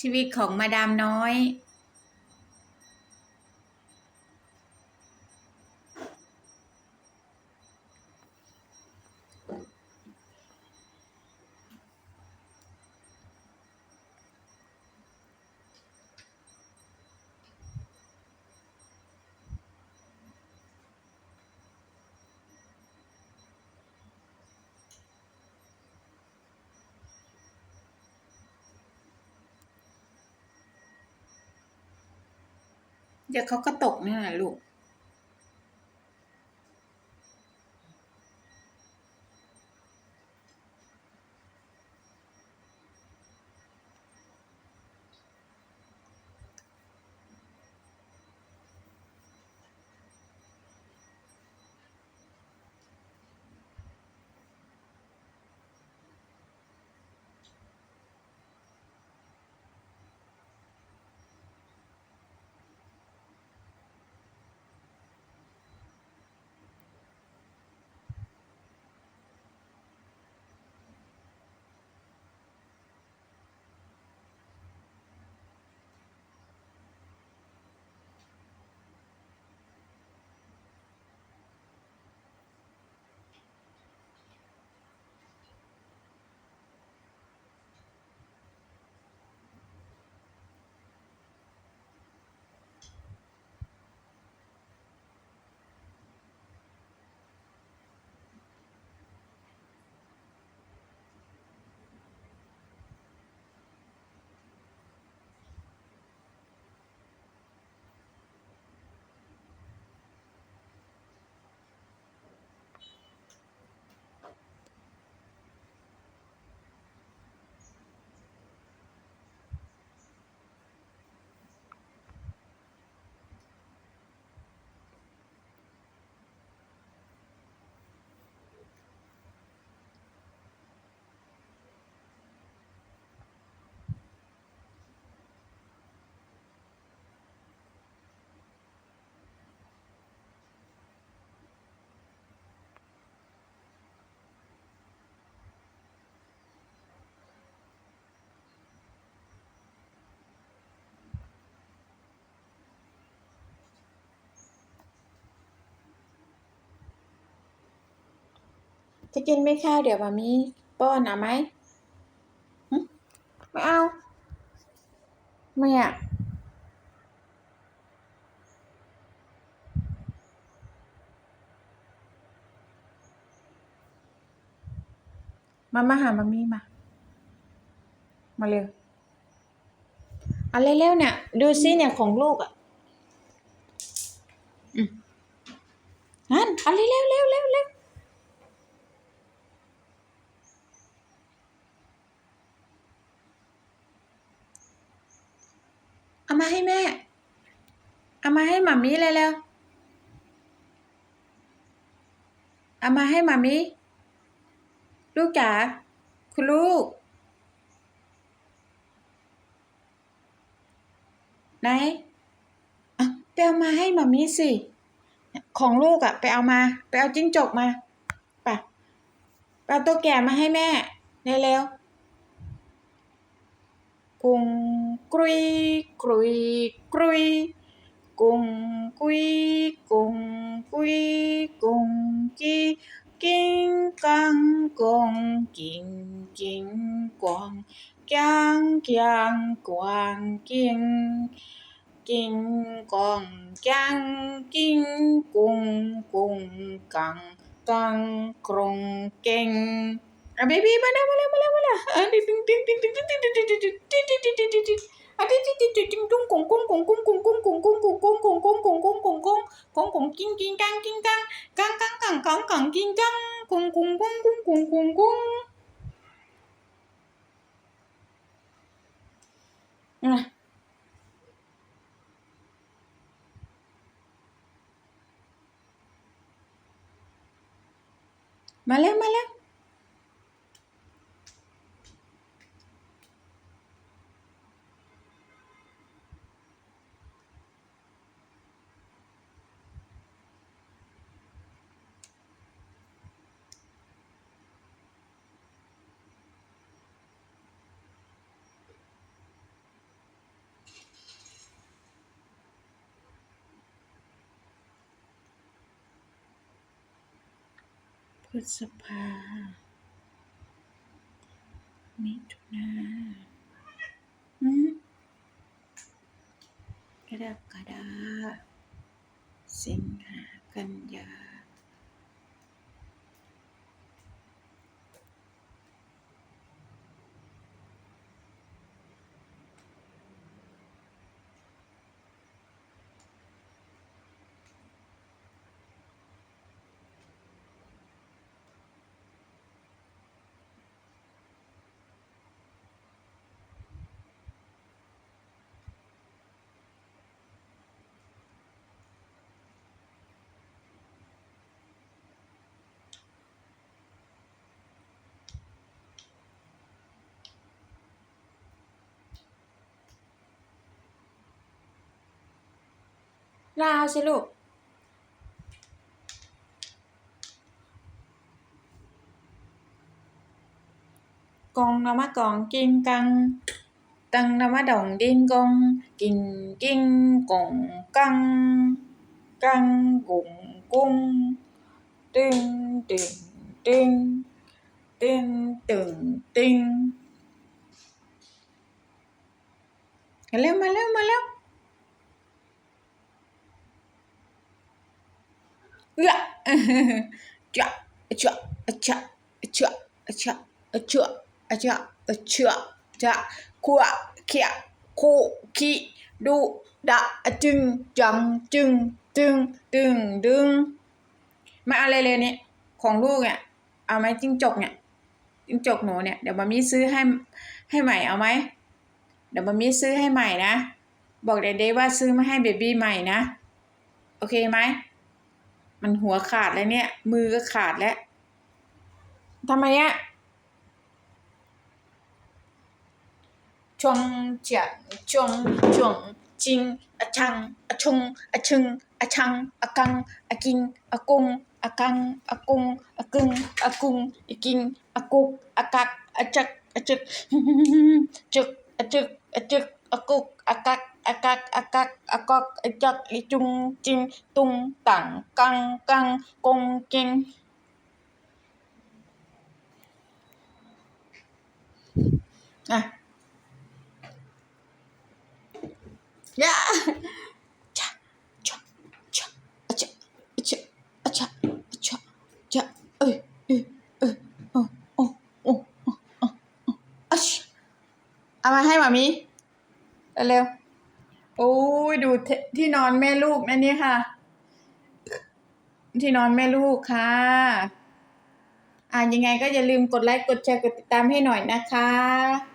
ชีวิตของมาดามน้อย เดี๋ยวเขาก็ตกนี่แหละลูก จะกินไหมข้าวเดี๋ยวมามีป้อนเอาไหมไม่เอา ไม่อะมามาหามามีมา มาเร็วเอาเร็วๆเนี่ย ดูซิเนี่ยของลูกอะอืมนั่นเอาเร็วเร็วเร็วเร็ว ให้แม่ เอามาให้หมามีเลยเร็วเอามาให้หมามีลูกจ๋า คุณลูก ไหนไปเอามาให้หมามีสิ ของลูกอะไปเอามา ไปเอาจิ้งจกมาไปไปเอาตัวแก่มาให้แม่เร็วๆกุ้ง quy quy quy cùng quy cùng quy cùng chi kim cang cùng kim kim quang kiang kiang quang kim kim quang kiang kim cùng cùng cang cang krong keng Ah, baby, mana, mana, mana, mana. Ah, ding, ding, ding, ding, ding, ding, ding, ding, ding, ding, ding, ding, ding, ding, ding, Malé, malé. พฤษภา มิถุนาอืมกระดากระดาสิงหากันยา ลาวสิลูก กองนามะกองกินกัง ตังนามะดองดินกง กินกิ้งกงกัง กังกุงกุ้ง ตึงตึงตึงตึงตึงตึงมาเร็วมาเร็วมาเร็ว เอื้อจ้ะจะจะจะจะจะจะจะจะขัวเขียคูขีดูดะจึงจังจึงตึงตึงดึงมาอะไรเลยเนี่ยของลูกเนี่ยเอาไหมจิ้งจกเนี่ยจิ้งจกหนูเนี่ยเดี๋ยวมามีซื้อให้ให้ใหม่เอาไหมเดี๋ยวมามีซื้อให้ใหม่นะ บอกเด็กๆว่าซื้อมาให้เบบี้ใหม่นะ โอเคไหม มันหัวขาดแล้วเนี่ย มือก็ขาดแล้วทำไมอะชงเจียชงชงจิงอะชังอะชงอะชึงอะชังอะกังอะกิงอะกุงอะกังอะกุงอะกึงอะกุงอะกิงอะกุกอะกักอะจักอะจึกจึกอะจึกอะจึก a cục, a cắc a cắc a cắc a cóc a chắc a chung chim tung tặng căng căng, cung kinh à. Dạ. Yeah Ama à, hay mami. เร็วๆโอ้ยดูทที่นอนแม่ลูกนั่นนี่ค่ะ ที่นอนแม่ลูกค่ะ อ่ายังไงก็อย่าลืมกดไลค์กดแชร์กดติดตามให้หน่อยนะคะ